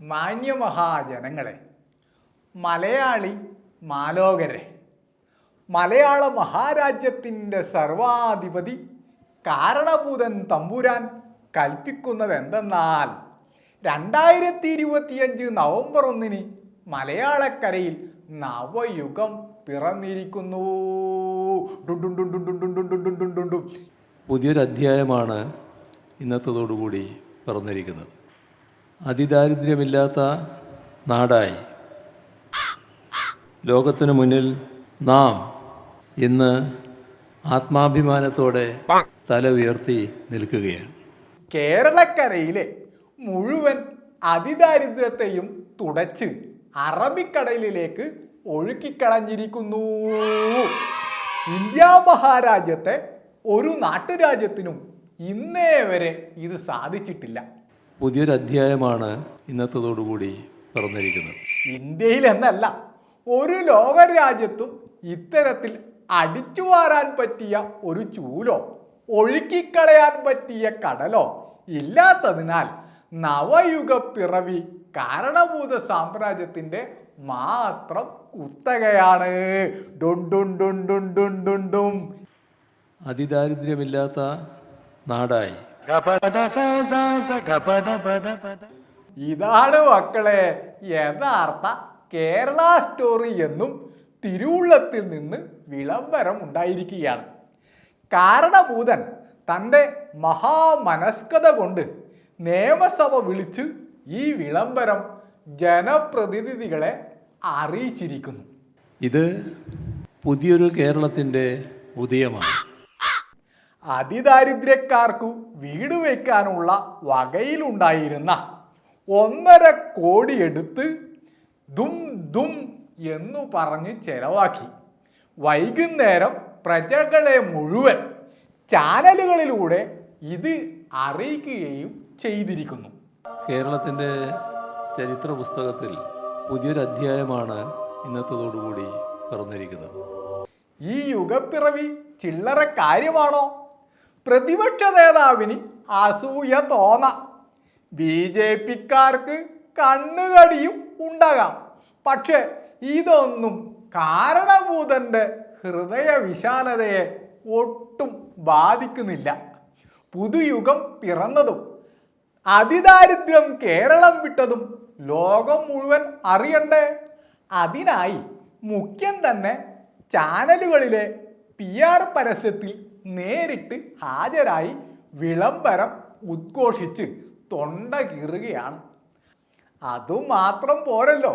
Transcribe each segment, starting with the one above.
മാന്യമഹാജനങ്ങളെ മലയാളി മാലോകരെ മലയാള മഹാരാജ്യത്തിന്റെ സർവാധിപതി കാരണഭൂതൻ തമ്പുരാൻ കൽപ്പിക്കുന്നത് എന്തെന്നാൽ രണ്ടായിരത്തി ഇരുപത്തിയഞ്ച് നവംബർ ഒന്നിന് മലയാളക്കരയിൽ നവയുഗം പിറന്നിരിക്കുന്നു പുതിയൊരു അധ്യായമാണ് ഇന്നത്തതോടുകൂടി പറഞ്ഞിരിക്കുന്നത് അതിദാരിദ്ര്യമില്ലാത്ത നാടായി. ലോകത്തിനു മുന്നിൽ നാം ഇന്ന് ആത്മാഭിമാനത്തോടെ തല ഉയർത്തി നിൽക്കുകയാണ്. കേരളക്കരയിലെ മുഴുവൻ അതിദാരിദ്ര്യത്തെയും തുടച്ച് അറബിക്കടലിലേക്ക് ഒഴുക്കിക്കളഞ്ഞിരിക്കുന്നു. ഇന്ത്യ മഹാരാജ്യത്തെ ഒരു നാട്ടുരാജ്യത്തിനും ഇന്നേ വരെ ഇത് സാധിച്ചിട്ടില്ല. പുതിയൊരു അധ്യായമാണ് ഇന്നത്തതോടുകൂടി പറഞ്ഞിരിക്കുന്നത് ഇന്ത്യയിൽ എന്നല്ല ഒരു ലോകരാജ്യത്തും ഇത്തരത്തിൽ അടിച്ചു വാരാൻ പറ്റിയ ഒരു ചൂലോ ഒഴുക്കിക്കളയാൻ പറ്റിയ കടലോ ഇല്ലാത്തതിനാൽ നവയുഗ പിറവി കാരണഭൂത സാമ്രാജ്യത്തിന്റെ മാത്രം കുത്തകയാണ്. അതിദാരിദ്ര്യമില്ലാത്ത നാടായി ഇതാണ് മക്കളെ യഥാർത്ഥ കേരള സ്റ്റോറി എന്നും തിരുവുള്ളത്തിൽ നിന്ന് വിളംബരം ഉണ്ടായിരിക്കുകയാണ്. കാരണഭൂതൻ തന്റെ മഹാമനസ്കത കൊണ്ട് നിയമസഭ വിളിച്ച് ഈ വിളംബരം ജനപ്രതിനിധികളെ അറിയിച്ചിരിക്കുന്നു. ഇത് പുതിയൊരു കേരളത്തിന്റെ ഉദയമാണ്. അതിദാരിദ്ര്യക്കാർക്കു വീട് വയ്ക്കാനുള്ള വകയിലുണ്ടായിരുന്ന ഒന്നര കോടി എടുത്ത് ദും ദും എന്നു പറഞ്ഞ് ചെലവാക്കി. വൈകുന്നേരം പ്രജകളെ മുഴുവൻ ചാനലുകളിലൂടെ ഇത് അറിയിക്കുകയും ചെയ്തിരിക്കുന്നു. കേരളത്തിന്റെ ചരിത്ര പുസ്തകത്തിൽ പുതിയൊരു അധ്യായമാണ് ഇന്നത്തതോടുകൂടി പറഞ്ഞിരിക്കുന്നത് ഈ യുഗപ്പിറവി ചില്ലറ കാര്യമാണോ? പ്രതിപക്ഷ നേതാവിന് അസൂയ തോന്നാം. ബി ജെ പിക്കാർക്ക് കണ്ണുകടിയും ഉണ്ടാകാം. പക്ഷെ ഇതൊന്നും കാരണഭൂതന്റെ ഹൃദയ വിശാലതയെ ഒട്ടും ബാധിക്കുന്നില്ല. പുതുയുഗം പിറന്നതും അതിദാരിദ്ര്യം കേരളം വിട്ടതും ലോകം മുഴുവൻ അറിയണ്ടേ? അതിനായി മുഖ്യം തന്നെ ചാനലുകളിലെ പി ആർ പരസ്യത്തിൽ നേരിട്ട് ഹാജരായി വിളംബരം ഉദ്ഘോഷിച്ച് തൊണ്ട കീറുകയാണ്. അതുമാത്രം പോരല്ലോ.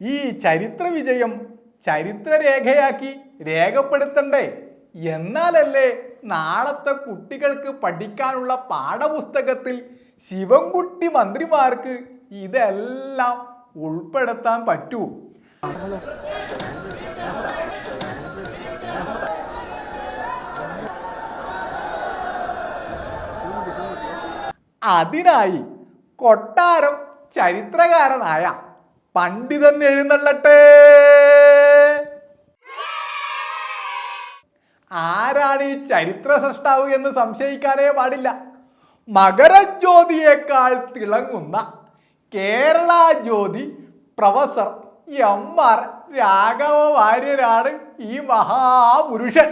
ഈ ചരിത്ര വിജയം ചരിത്രരേഖയാക്കി രേഖപ്പെടുത്തണ്ടേ. എന്നാലല്ലേ നാളത്തെ കുട്ടികൾക്ക് പഠിക്കാനുള്ള പാഠപുസ്തകത്തിൽ ശിവൻകുട്ടി മന്ത്രിമാർക്ക് ഇതെല്ലാം ഉൾപ്പെടുത്താൻ പറ്റൂ. അതിനായി കൊട്ടാരം ചരിത്രകാരനായ പണ്ഡിതൻ എഴുന്നള്ളട്ടെ. ആരാണ് ഈ ചരിത്ര സൃഷ്ടാവ് എന്ന് സംശയിക്കാനേ പാടില്ല. മകരജ്യോതിയേക്കാൾ തിളങ്ങുന്ന Kerala Jyothi professor M R Raghava വാര്യരാണ് ഈ മഹാപുരുഷൻ.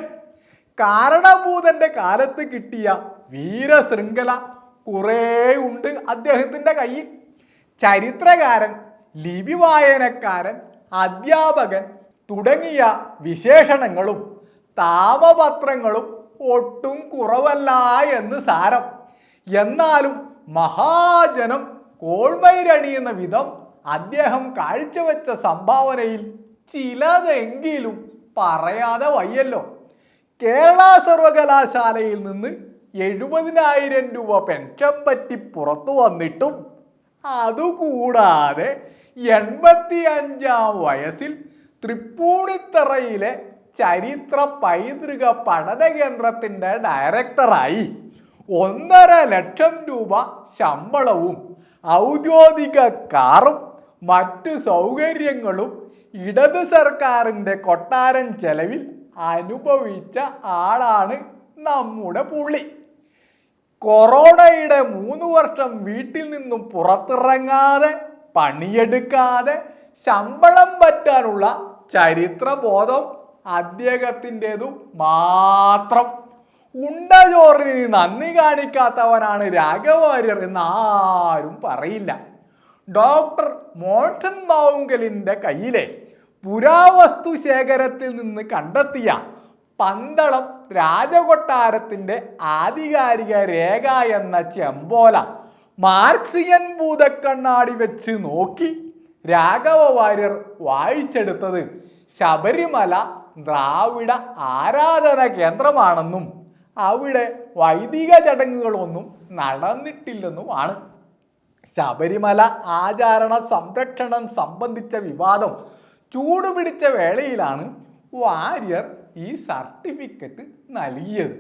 കാരണഭൂതന്റെ കാലത്ത് കിട്ടിയ വീരശൃംഖല കുറേ ഉണ്ട്. അദ്ദേഹത്തിന്റെ കയ്യിൽ ചരിത്രകാരൻ ലിപി വായനക്കാരൻ അധ്യാപകൻ തുടങ്ങിയ വിശേഷണങ്ങളും താമപത്രങ്ങളും ഒട്ടും കുറവല്ല എന്ന് സാരം. എന്നാലും മഹാജനം കോൾമൈരണിയുന്ന വിധം അദ്ദേഹം കാഴ്ചവെച്ച സംഭാവനയിൽ ചിലതെങ്കിലും പറയാതെ വയ്യല്ലോ. കേരള സർവകലാശാലയിൽ നിന്ന് എഴുപതിനായിരം രൂപ പെൻഷൻ പറ്റി പുറത്തു വന്നിട്ടും അതുകൂടാതെ എൺപത്തി അഞ്ചാം വയസ്സിൽ തൃപ്പൂണിത്തറയിലെ ചരിത്ര പൈതൃക പഠന കേന്ദ്രത്തിന്റെ ഡയറക്ടറായി ഒന്നര ലക്ഷം രൂപ ശമ്പളവും ഔദ്യോഗിക കാറും മറ്റു സൗകര്യങ്ങളും ഇടത് സർക്കാരിന്റെ കൊട്ടാരം ചെലവിൽ അനുഭവിച്ച ആളാണ് നമ്മുടെ പുള്ളി. കൊറോണയുടെ മൂന്ന് വർഷം വീട്ടിൽ നിന്നും പുറത്തിറങ്ങാതെ പണിയെടുക്കാതെ ശമ്പളം പറ്റാനുള്ള ചരിത്രബോധം അദ്ദേഹത്തിന്റെതു മാത്രം. ഉണ്ടചോറിന് നന്ദി കാണിക്കാത്തവനാണ് രാഘവാര്യർ എന്ന് ആരും പറയില്ല. ഡോക്ടർ മോൾട്ടൻ മാവുങ്കലിന്റെ കയ്യിലെ പുരാവസ്തു ശേഖരത്തിൽ നിന്ന് കണ്ടെത്തിയ പന്തളം രാജകൊട്ടാരത്തിന്റെ ആധികാരിക രേഖ എന്ന ചെമ്പോല മാർക്സിയൻ ഭൂതക്കണ്ണാടി വെച്ച് നോക്കി രാഘവ വാര്യർ വായിച്ചെടുത്തത് ശബരിമല ദ്രാവിഡ ആരാധന കേന്ദ്രമാണെന്നും അവിടെ വൈദിക ചടങ്ങുകളൊന്നും നടന്നിട്ടില്ലെന്നുമാണ്. ശബരിമല ആചാരണ സംരക്ഷണം സംബന്ധിച്ച വിവാദം ചൂടുപിടിച്ച വേളയിലാണ് വാര്യർ ഈ സർട്ടിഫിക്കറ്റ് നൽകിയത്.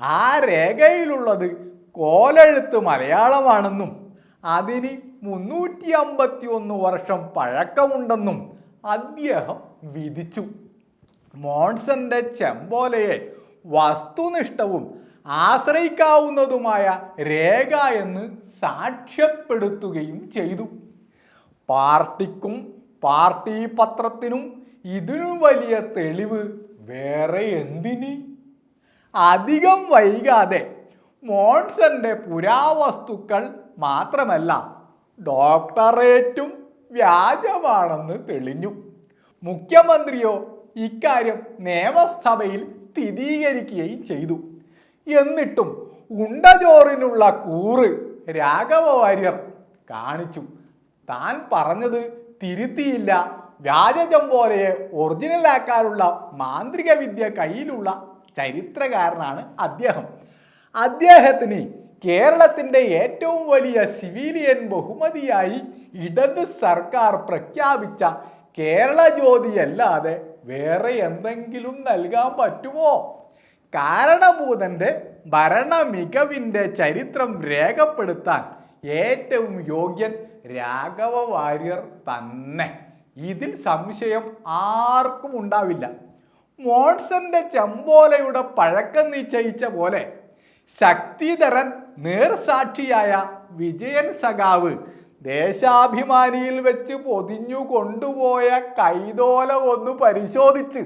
ആ രേഖയിലുള്ളത് കോലെഴുത്ത് മലയാളമാണെന്നും അതിന് മുന്നൂറ്റി അമ്പത്തി ഒന്ന് വർഷം പഴക്കമുണ്ടെന്നും അദ്ദേഹം വിധിച്ചു. മോൺസന്റെ ചെമ്പോലയെ വസ്തുനിഷ്ഠവും ആശ്രയിക്കാവുന്നതുമായ രേഖ എന്ന് സാക്ഷ്യപ്പെടുത്തുകയും ചെയ്തു. പാർട്ടിക്കും പാർട്ടി പത്രത്തിനും ഇതിനു വലിയ തെളിവ് വേറെ എന്തിന്? അധികം വൈകാതെ മോൺസന്റെ പുരാവസ്തുക്കൾ മാത്രമല്ല ഡോക്ടറേറ്റും വ്യാജമാണെന്ന് തെളിഞ്ഞു. മുഖ്യമന്ത്രിയോ ഇക്കാര്യം നിയമസഭയിൽ സ്ഥിരീകരിക്കുകയും ചെയ്തു. എന്നിട്ടും ഉണ്ടചോറിനുള്ള കൂറ് രാഘവ വാര്യർ കാണിച്ചു. താൻ പറഞ്ഞത് തിരുത്തിയില്ല വ്യാജചമ്പോലയെ ഒറിജിനലാക്കാനുള്ള മാന്ത്രിക വിദ്യ കയ്യിലുള്ള ചരിത്രകാരനാണ് അദ്ദേഹം. അദ്ദേഹത്തിന് കേരളത്തിന്റെ ഏറ്റവും വലിയ സിവിലിയൻ ബഹുമതിയായി ഇടത് സർക്കാർ പ്രഖ്യാപിച്ച കേരള ജ്യോതി അല്ലാതെ വേറെ എന്തെങ്കിലും നൽകാൻ പറ്റുമോ? കാരണഭൂതന്റെ ഭരണ മികവിന്റെ ചരിത്രം രേഖപ്പെടുത്താൻ ഏറ്റവും യോഗ്യൻ രാഘവ വാര്യർ തന്നെ. ഇതിൽ സംശയം ആർക്കും ഉണ്ടാവില്ല. മോൺസന്റെ ചെമ്പോലയുടെ പഴക്കം നിശ്ചയിച്ച പോലെ ശക്തിധരൻ നേർസാക്ഷിയായ വിജയൻ സഖാവ് ദേശാഭിമാനിയിൽ വെച്ച് പൊതിഞ്ഞു കൊണ്ടുപോയ കൈതോല ഒന്ന് പരിശോധിച്ച്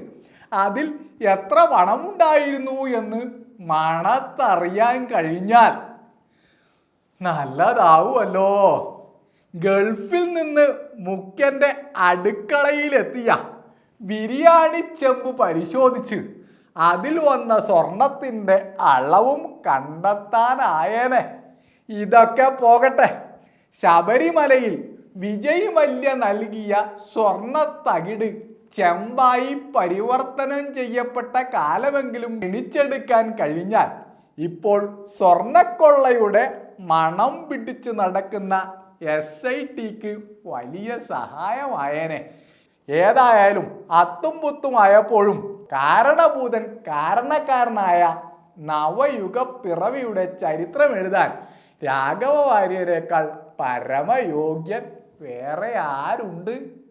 അതിൽ എത്ര പണമുണ്ടായിരുന്നു എന്ന് മണത്തറിയാൻ കഴിഞ്ഞാൽ നല്ലതാവുമല്ലോ. ഗൾഫിൽ നിന്ന് മുക്കന്റെ അടുക്കളയിലെത്തിയ ബിരിയാണി ചെമ്പ് പരിശോധിച്ച് അതിൽ വന്ന സ്വർണത്തിന്റെ അളവും കണ്ടെത്താനായേനെ. ഇതൊക്കെ പോകട്ടെ. ശബരിമലയിൽ വിജയ് മല്യ നൽകിയ സ്വർണ തകിട് ചെമ്പായി പരിവർത്തനം ചെയ്യപ്പെട്ട കാലമെങ്കിലും എണിച്ചെടുക്കാൻ കഴിഞ്ഞാൽ ഇപ്പോൾ സ്വർണക്കൊള്ളയുടെ മണം പിടിച്ചു നടക്കുന്ന എസ് ഐ ടിക്ക് വലിയ സഹായമായേനെ. ഏതായാലും അത്തും പുത്തുമായപ്പോഴും കാരണഭൂതൻ കാരണക്കാരനായ നവയുഗ പിറവിയുടെ ചരിത്രം എഴുതാൻ രാഘവ വാര്യരേക്കാൾ പരമയോഗ്യൻ വേറെ ആരുണ്ട്?